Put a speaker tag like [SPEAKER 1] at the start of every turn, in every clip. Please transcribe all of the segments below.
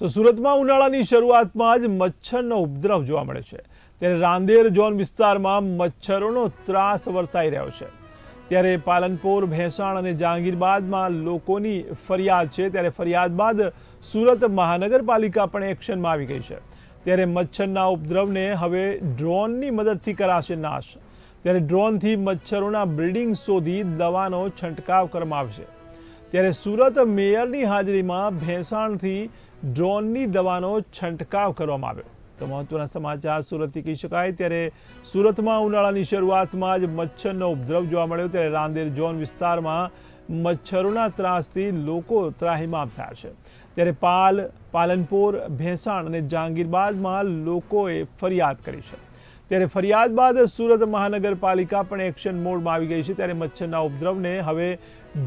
[SPEAKER 1] તો સુરતમાં ઉનાળાની શરૂઆતમાં જ મચ્છરનો ઉપદ્રવ જોવા મળે છે. ત્યારે રાંદેર ઝોન વિસ્તારમાં મચ્છરોનો ત્રાસ વર્તાઈ રહ્યો છે. ત્યારે પાલનપુર, ભેંસાણ અને જહાંગીરબાદમાં લોકોની ફરિયાદ છે. ત્યારે ફરિયાદ બાદ સુરત મહાનગરપાલિકા પણ એક્શનમાં આવી ગઈ છે. ત્યારે મચ્છરના ઉપદ્રવને હવે ડ્રોનની મદદથી કરાશે નાશ. ત્યારે ડ્રોનથી મચ્છરોના બ્રિડિંગ શોધી દવાનો છંટકાવ કરવામાં આવશે. ત્યારે સુરત મેયરની હાજરીમાં ભેંસાણથી ડ્રોનની દવાનો છંટકાવ કરવામાં આવ્યો. તો મહત્વના સમાચાર સુરતથી કહી શકાય. ત્યારે સુરતમાં ઉનાળાની શરૂઆતમાં જ મચ્છરનો ઉપદ્રવ જોવા મળ્યો. ત્યારે રાંદેર ઝોન વિસ્તારમાં મચ્છરોના ત્રાસથી લોકો ત્રાહિમામ થયા છે. ત્યારે પાલ, પાલનપુર, ભેંસાણ અને જહાંગીરબાદમાં લોકોએ ફરિયાદ કરી છે. ત્યારે ફરિયાદ બાદ સુરત મહાનગરપાલિકા પણ એક્શન મોડમાં આવી ગઈ છે. ત્યારે મચ્છરના ઉપદ્રવને હવે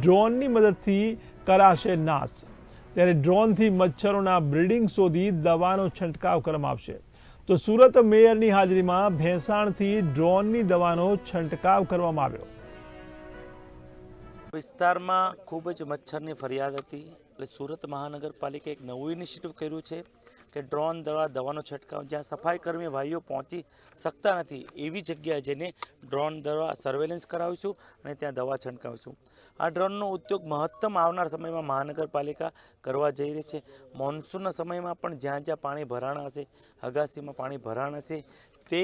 [SPEAKER 1] ડ્રોનની મદદથી કરાશે નાશ. ત્યારે ડ્રોનથી મચ્છરોના બ્રિડિંગ શોધી દવાનો છંટકાવ કરવામાં આવશે. તો સુરત મેયરની હાજરીમાં ભેંસાણથી ડ્રોનની દવાનો છંટકાવ કરવામાં આવ્યો.
[SPEAKER 2] વિસ્તારમાં ખૂબ જ મચ્છરની ફરિયાદ હતી. એટલે સુરત મહાનગરપાલિકાએ એક નવું ઇનિશિયેટિવ કર્યું છે કે ડ્રોન દ્વારા દવાનો છંટકાવ, જ્યાં સફાઈ કર્મી ભાઈઓ પહોંચી શકતા નથી એવી જગ્યાએ જઈને ડ્રોન દ્વારા સર્વેલન્સ કરાવીશું અને ત્યાં દવા છંટકાવીશું. આ ડ્રોનનો ઉદ્યોગ મહત્તમ આવનાર સમયમાં મહાનગરપાલિકા કરવા જઈ રહી છે. મોન્સૂનના સમયમાં પણ જ્યાં જ્યાં પાણી ભરાણા હશે, અગાસીમાં પાણી ભરાણ હશે, તે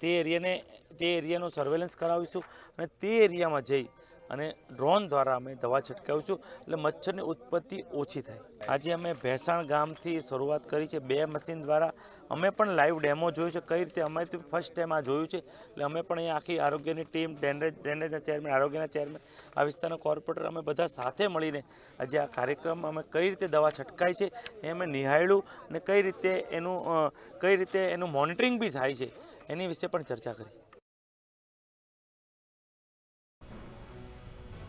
[SPEAKER 2] તે એરિયાને તે એરિયાનું સર્વેલન્સ કરાવીશું અને તે એરિયામાં જઈ અને ડ્રોન દ્વારા અમે દવા છંટકાવીશું એટલે મચ્છરની ઉત્પત્તિ ઓછી થાય. આજે અમે ભેસાણ ગામથી શરૂઆત કરી છે. બે મશીન દ્વારા અમે પણ લાઈવ ડેમો જોયું છે. કઈ રીતે અમે ફર્સ્ટ ટાઈમ આ જોયું છે. એટલે અમે પણ અહીંયા આખી આરોગ્યની ટીમ ડ્રેનેજ ડ્રેનેજના ચેરમેન આરોગ્યના ચેરમેન આ વિસ્તારના કોર્પોરેટર અમે બધા સાથે મળીને આજે આ કાર્યક્રમ અમે કઈ રીતે દવા છંટકાય છે એ અમે નિહાળ્યું અને કઈ રીતે એનું કઈ રીતે એનું મોનિટરિંગ બી થાય છે એની વિશે પણ ચર્ચા કરી.